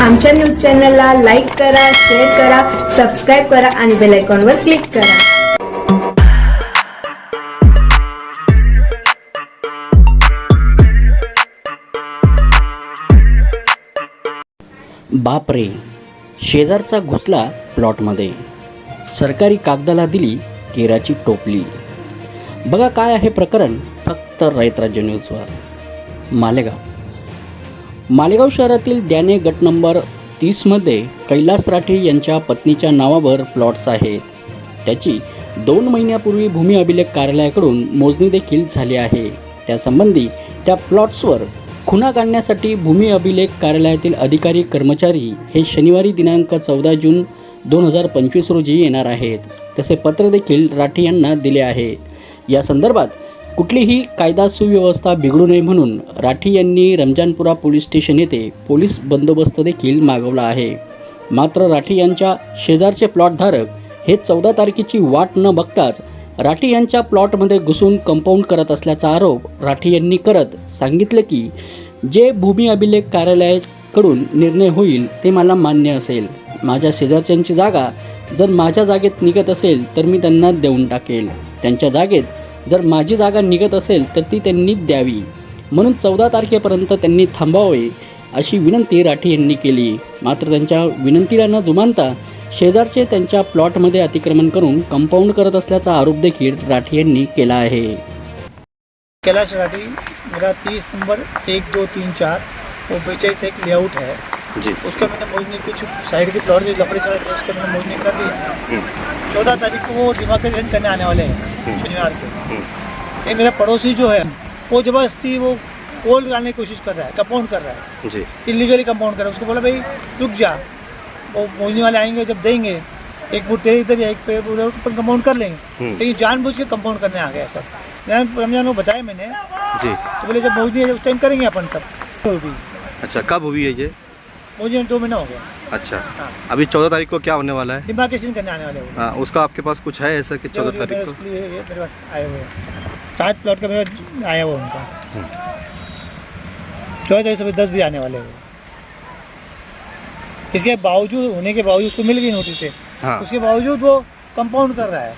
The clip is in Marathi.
आमच्या न्यूज चॅनलला लाईक करा शेअर करा सबस्क्राईब करा आणि बेल आयकॉनवर क्लिक करा. बापरे शेजारचा घुसला प्लॉटमध्ये. सरकारी कागदाला दिली केराची टोपली. बघा काय आहे प्रकरण फक्त रयत राज्य न्यूजवर. मालेगाव. मालेगाव शहरातील द्याने गट नंबर तीसमध्ये कैलास राठे यांच्या पत्नीच्या नावावर प्लॉट्स आहेत. त्याची दोन महिन्यापूर्वी भूमी अभिलेख कार्यालयाकडून मोजणी देखील झाली आहे. त्यासंबंधी त्या प्लॉट्सवर खुणा काढण्यासाठी भूमी अभिलेख कार्यालयातील अधिकारी कर्मचारी हे शनिवारी दिनांक चौदा जून दोन हजार पंचवीस रोजी येणार आहेत. तसे पत्र देखील राठी यांना दिले आहे या संदर्भात कुठलीही कायदा सुव्यवस्था बिघडू नये म्हणून राठी यांनी रमजानपुरा पोलीस स्टेशन येथे पोलीस बंदोबस्त देखील मागवला आहे. मात्र राठी यांच्या शेजारचे प्लॉटधारक हे चौदा तारखेची वाट न बघताच राठी यांच्या प्लॉटमध्ये घुसून कंपाऊंड करत असल्याचा आरोप राठी यांनी करत सांगितलं की जे भूमी अभिलेख कार्यालयाकडून निर्णय होईल ते मला मान्य असेल. माझ्या शेजारच्यांची जागा जर माझ्या जागेत निघत असेल तर मी त्यांना देऊन टाकेल. त्यांच्या जागेत जर माझी जागा निघत असेल तर ती त्यांनी द्यावी. म्हणून चौदा तारखेपर्यंत त्यांनी थांबावे अशी विनंती राठी यांनी केली. मात्र त्यांच्या विनंतीला न जुमानता शेजारचे त्यांच्या प्लॉटमध्ये अतिक्रमण करून कंपाऊंड करत असल्याचा आरोप देखील राठी यांनी केला आहे. कैलाश राठी मेरा तीस नंबर एक दो तीन चार वो पीछे एक लेआउट है. जी। उसका मैंने मोजनी कुछ साइड के फ्लोर के लकड़ी चढ़े थे उसका मैंने मोजनी कर दिया। चौदह तारीख को वो डिमार्केशन करने आने वाले हैं शनिवार को। ये मेरा पड़ोसी जो है वो ज़बरदस्ती वो पोल डालने की कोशिश कर रहा है कंपाउंड कर रहा है। जी। इलीगली कंपाउंड कर रहा है। उसको बोला भाई रुक जा। वो मोजनी वाले आएँगे जब देंगे एक फुट तेरे इधर या एक पे उधर कंपाउंड कर लेंगे। हम्म। लेकिन जानबूझ के कंपाउंड करने आ गया सब। रमज़ान को बताया मैंने। जी। तो बोले जब मोजनी है उस टाइम करेंगे अपन सब। अच्छा कब हुई है ये? मोजनी दो महीना हो गया। अच्छा। हाँ। अभी चौदह तारीख को क्या होने वाला है? डिमार्केशन करने आने वाले हाँ, उसका आपके पास कुछ है ऐसा कि चौदह तारीख को? मेरे पास आए हुए सात प्लॉट का मेरे आया हुआ उनका। चौदह तारीख सुबह दस भी आने वाले हैं। इसके बावजूद होने के बावजूद उसको मिल गई नोटिस से। हाँ। उसके बावजूद वो कंपाउंड कर रहा है।